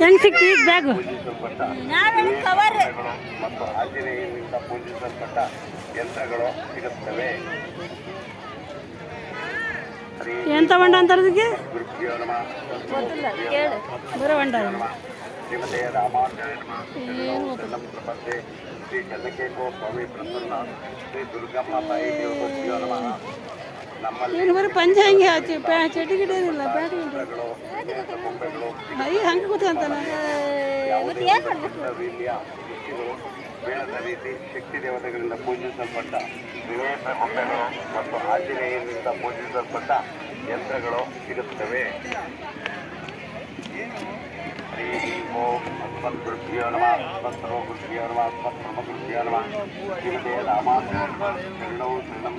ಹೆಂಗ್ ಸಿಕ್ತಿ bag. Bag ಮತ್ತು ಆಂಜನೇಯನಿಂದ ಪೂಜಿಸಲ್ಪಟ್ಟ ಯಂತ್ರಗಳು ಸಿಗುತ್ತವೆ. ಎಂತ ಹೊಂಡ ಅಂತಾರೆ ಬರೋ ಹೊಂಡ ಪ್ರಪಂಚೆ. ಶ್ರೀ ಚನ್ನಕೇಶ್ವರ ಸ್ವಾಮಿ ಪ್ರಸನ್ನ. ಶ್ರೀ ದುರ್ಗಮ್ಮ ತಾಯಿ ದೇವಭಕ್ತಿಯೋ ನಮಃ. ನಮ್ಮಲ್ಲಿ ಏನು ಬರೀ ಪಂಚೆ ಹಂಗೆ ಹಚ್ಚಿ ಚಟಿ ಗಿಡ ಏನಿಲ್ಲ ಗಿಡ. ಅಯ್ಯ ಹಂಗೆ ಕೂತ್ಕೊಂತಾನ. ರೀತಿ ಶಕ್ತಿ ದೇವತೆಗಳಿಂದ ಪೂಜಿಸಲ್ಪಟ್ಟ ವಿವೇಕ ಗೊಂಬೆಗಳು ಮತ್ತು ಆಂಜನೇಯನಿಂದ ಪೂಜಿಸಲ್ಪಟ್ಟ ಯಂತ್ರಗಳು ಸಿಗುತ್ತವೆ. ಗುರುಭ್ಯೋ ನಮಃ. ಮತ್ತು ಗುರುಭ್ಯೋ ನಮಃ. ಹನುಮಂತರಮ ಗುರುಭ್ಯೋ ನಮಃ. ರಾಮಾಚಾರ್ಯ ಶರಣೌ ಶರಣಂ.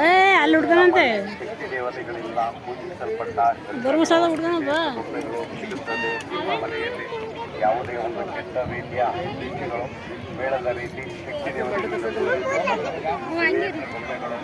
ಏ ಅಲ್ಲಿ ಹುಡ್ಕನಂತೆ ಧರ್ಮಸ್ಥಳ ಹುಡ್ಕನಪ್ಪ ಯಾವುದೇ ಒಂದು ಕೆಟ್ಟ ರೀತಿಯ ಶಕ್ತಿಗಳು ಬೇಡದ ರೀತಿ ಶಕ್ತಿ ಗೊಂಬೆಗಳು